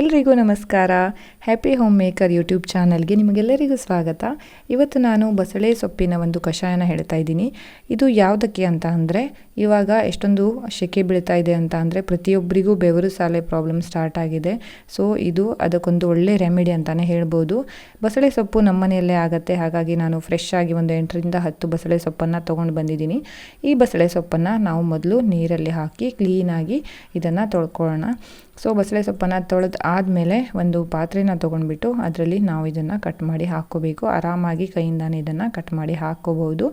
ಎಲ್ರಿಗೂ ನಮಸ್ಕಾರ. Happy home maker YouTube ಚಾನಲ್ಗೆ ನಿಮಗೆಲ್ಲರಿಗೂ ಸ್ವಾಗತ. ಇವತ್ತು ನಾನು ಬಸಳೆ ಸೊಪ್ಪಿನ ಒಂದು ಕಷಾಯನ ಹೇಳ್ತಾ ಇದ್ದೀನಿ. ಇದು ಯಾವುದಕ್ಕೆ ಅಂತ ಅಂದರೆ, ಇವಾಗ ಎಷ್ಟೊಂದು ಸೆಕೆ ಬೀಳ್ತಾ ಇದೆ ಅಂತ ಅಂದರೆ, ಪ್ರತಿಯೊಬ್ಬರಿಗೂ ಬೆವರು ಸಾಲೆ ಪ್ರಾಬ್ಲಮ್ ಸ್ಟಾರ್ಟ್ ಆಗಿದೆ. ಸೊ ಇದು ಅದಕ್ಕೊಂದು ಒಳ್ಳೆ ರೆಮಿಡಿ ಅಂತಲೇ ಹೇಳ್ಬೋದು. ಬಸಳೆ ಸೊಪ್ಪು ನಮ್ಮ ಮನೆಯಲ್ಲೇ ಆಗುತ್ತೆ. ಹಾಗಾಗಿ ನಾನು ಫ್ರೆಶ್ ಆಗಿ ಒಂದು ಎಂಟರಿಂದ ಹತ್ತು ಬಸಳೆ ಸೊಪ್ಪನ್ನು ತೊಗೊಂಡು ಬಂದಿದ್ದೀನಿ. ಈ ಬಸಳೆ ಸೊಪ್ಪನ್ನು ನಾವು ಮೊದಲು ನೀರಲ್ಲಿ ಹಾಕಿ ಕ್ಲೀನಾಗಿ ಇದನ್ನು ತೊಳ್ಕೊಳ್ಳೋಣ. ಸೊ ಬಸಳೆ ಸೊಪ್ಪನ್ನು ತೊಳೆದು ಆದಮೇಲೆ ಒಂದು ಪಾತ್ರೆನ ತೊಗೊಂಡ್ಬಿಟ್ಟು ಅದರಲ್ಲಿ ನಾವು ಇದನ್ನು ಕಟ್ ಮಾಡಿ ಹಾಕ್ಕೋಬೇಕು. ಆರಾಮಾಗಿ ಕೈಯಿಂದಾನೇ ಇದನ್ನು ಕಟ್ ಮಾಡಿ ಹಾಕ್ಕೋಬೋದು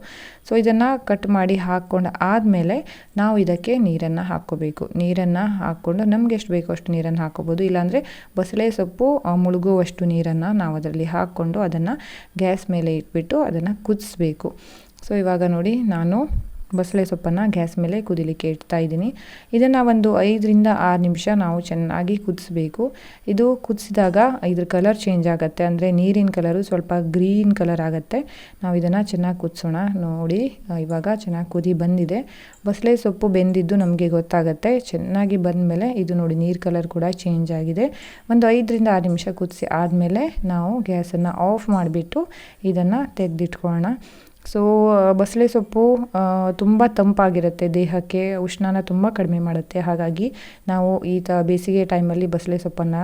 ಸೊ ಇದನ್ನು ಕಟ್ ಮಾಡಿ ಹಾಕ್ಕೊಂಡು ಆದಮೇಲೆ ನಾವು ಇದಕ್ಕೆ ನೀರನ್ನು ಹಾಕ್ಕೋಬೇಕು. ನೀರನ್ನು ಹಾಕ್ಕೊಂಡು ನಮ್ಗೆ ಎಷ್ಟು ಬೇಕೋ ಅಷ್ಟು ನೀರನ್ನು ಹಾಕ್ಕೋಬೋದು ಇಲ್ಲಾಂದರೆ ಬಸಳೆ ಸೊಪ್ಪು ಮುಳುಗುವಷ್ಟು ನೀರನ್ನು ನಾವು ಅದರಲ್ಲಿ ಹಾಕ್ಕೊಂಡು ಅದನ್ನು ಗ್ಯಾಸ್ ಮೇಲೆ ಇಟ್ಬಿಟ್ಟು ಅದನ್ನು ಕುದಿಸ್ಬೇಕು. ಸೊ ಇವಾಗ ನೋಡಿ ನಾನು ಬಸಳೆ ಸೊಪ್ಪನ್ನು ಗ್ಯಾಸ್ ಮೇಲೆ ಕುದಿಲಿಕ್ಕೆ ಇಡ್ತಾ ಇದ್ದೀನಿ. ಇದನ್ನು ಒಂದು ಐದರಿಂದ ಆರು ನಿಮಿಷ ನಾವು ಚೆನ್ನಾಗಿ ಕುದಿಸ್ಬೇಕು. ಇದು ಕುದಿಸಿದಾಗ ಇದ್ರ ಕಲರ್ ಚೇಂಜ್ ಆಗುತ್ತೆ. ಅಂದರೆ ನೀರಿನ ಕಲರು ಸ್ವಲ್ಪ ಗ್ರೀನ್ ಕಲರ್ ಆಗುತ್ತೆ. ನಾವು ಇದನ್ನು ಚೆನ್ನಾಗಿ ಕುದಿಸೋಣ. ನೋಡಿ, ಇವಾಗ ಚೆನ್ನಾಗಿ ಕುದಿ ಬಂದಿದೆ. ಬಸಳೆ ಸೊಪ್ಪು ಬೆಂದಿದ್ದು ನಮಗೆ ಗೊತ್ತಾಗುತ್ತೆ. ಚೆನ್ನಾಗಿ ಬಂದಮೇಲೆ ಇದು ನೋಡಿ, ನೀರು ಕಲರ್ ಕೂಡ ಚೇಂಜ್ ಆಗಿದೆ. ಒಂದು ಐದರಿಂದ ಆರು ನಿಮಿಷ ಕುದಿಸಿ ಆದಮೇಲೆ ನಾವು ಗ್ಯಾಸನ್ನು ಆಫ್ ಮಾಡಿಬಿಟ್ಟು ಇದನ್ನು ತೆಗೆದಿಟ್ಕೊಳ್ಳೋಣ. ಸೊ ಬಸಳೆ ಸೊಪ್ಪು ತುಂಬ ತಂಪಾಗಿರುತ್ತೆ ದೇಹಕ್ಕೆ, ಉಷ್ಣನ ತುಂಬ ಕಡಿಮೆ ಮಾಡುತ್ತೆ. ಹಾಗಾಗಿ ನಾವು ಈ ತ, ಬೇಸಿಗೆ ಟೈಮಲ್ಲಿ ಬಸಳೆ ಸೊಪ್ಪನ್ನು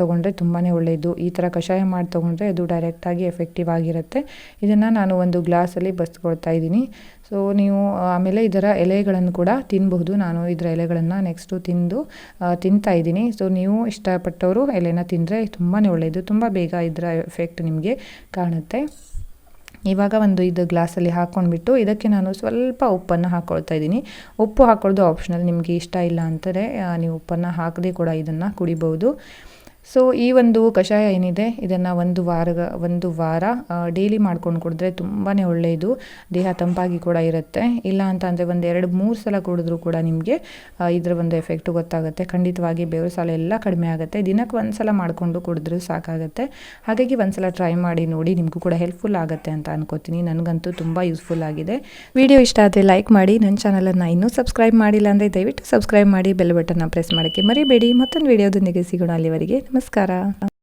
ತೊಗೊಂಡ್ರೆ ತುಂಬಾ ಒಳ್ಳೆಯದು ಈ ಥರ ಕಷಾಯ ಮಾಡಿ ತೊಗೊಂಡ್ರೆ ಅದು ಡೈರೆಕ್ಟಾಗಿ ಎಫೆಕ್ಟಿವ್ ಆಗಿರುತ್ತೆ. ಇದನ್ನು ನಾನು ಒಂದು ಗ್ಲಾಸಲ್ಲಿ ಬಸ್ಕೊಳ್ತಾ ಇದ್ದೀನಿ. ಸೊ ನೀವು ಆಮೇಲೆ ಇದರ ಎಲೆಗಳನ್ನು ಕೂಡ ತಿನ್ನಬಹುದು ನಾನು ಇದರ ಎಲೆಗಳನ್ನು ನೆಕ್ಸ್ಟು ತಿಂದು ತಿಂತಾ ಇದ್ದೀನಿ. ಸೊ ನೀವು ಇಷ್ಟಪಟ್ಟವರು ಎಲೆನ ತಿಂದರೆ ತುಂಬಾ ಒಳ್ಳೆಯದು ತುಂಬ ಬೇಗ ಇದರ ಎಫೆಕ್ಟ್ ನಿಮಗೆ ಕಾಣುತ್ತೆ. ಇವಾಗ ಒಂದು ಇದು ಗ್ಲಾಸಲ್ಲಿ ಹಾಕ್ಕೊಂಡ್ಬಿಟ್ಟು ಇದಕ್ಕೆ ನಾನು ಸ್ವಲ್ಪ ಉಪ್ಪನ್ನು ಹಾಕ್ಕೊಳ್ತಾ ಇದ್ದೀನಿ. ಉಪ್ಪು ಹಾಕ್ಕೊಳ್ಳೋದು ಆಪ್ಷನಲ್ ನಿಮಗೆ ಇಷ್ಟ ಇಲ್ಲ ಅಂತಾರೆ ನೀವು ಉಪ್ಪನ್ನು ಹಾಕದೆ ಕೂಡ ಇದನ್ನು ಕುಡಿಬೋದು. ಸೊ ಈ ಒಂದು ಕಷಾಯ ಏನಿದೆ, ಇದನ್ನು ಒಂದು ವಾರ ಒಂದು ವಾರ ಡೈಲಿ ಮಾಡ್ಕೊಂಡು ಕುಡಿದ್ರೆ ತುಂಬಾ ಒಳ್ಳೆಯದು ದೇಹ ತಂಪಾಗಿ ಕೂಡ ಇರುತ್ತೆ. ಇಲ್ಲ ಅಂತ ಅಂದರೆ ಒಂದು ಎರಡು ಮೂರು ಸಲ ಕುಡಿದ್ರೂ ಕೂಡ ನಿಮಗೆ ಇದರ ಒಂದು ಎಫೆಕ್ಟ್ ಗೊತ್ತಾಗುತ್ತೆ. ಖಂಡಿತವಾಗಿ ಬೇರೆ ಸಾಲ ಎಲ್ಲ ಕಡಿಮೆ ಆಗುತ್ತೆ. ದಿನಕ್ಕೆ ಒಂದು ಸಲ ಮಾಡಿಕೊಂಡು ಕುಡಿದ್ರೂ ಸಾಕಾಗುತ್ತೆ. ಹಾಗಾಗಿ ಒಂದು ಸಲ ಟ್ರೈ ಮಾಡಿ ನೋಡಿ ನಿಮಗೂ ಕೂಡ ಹೆಲ್ಪ್ಫುಲ್ ಆಗುತ್ತೆ ಅಂತ ಅನ್ಕೋತೀನಿ. ನನಗಂತೂ ತುಂಬ ಯೂಸ್ಫುಲ್ ಆಗಿದೆ. ವಿಡಿಯೋ ಇಷ್ಟ ಆದರೆ ಲೈಕ್ ಮಾಡಿ. ನನ್ನ ಚಾನಲನ್ನು ಇನ್ನೂ ಸಬ್ಸ್ಕ್ರೈಬ್ ಮಾಡಿಲ್ಲ ಅಂದರೆ ದಯವಿಟ್ಟು ಸಬ್ಸ್ಕ್ರೈಬ್ ಮಾಡಿ ಬೆಲ್ ಬಟನ್ನ ಪ್ರೆಸ್ ಮಾಡೋಕ್ಕೆ ಮರಿಬೇಡಿ. ಮತ್ತೊಂದು ವಿಡಿಯೋದೊಂದಿಗೆ ಸಿಗೋಣ ಅಲ್ಲಿವರೆಗೆ. ನಮಸ್ಕಾರ.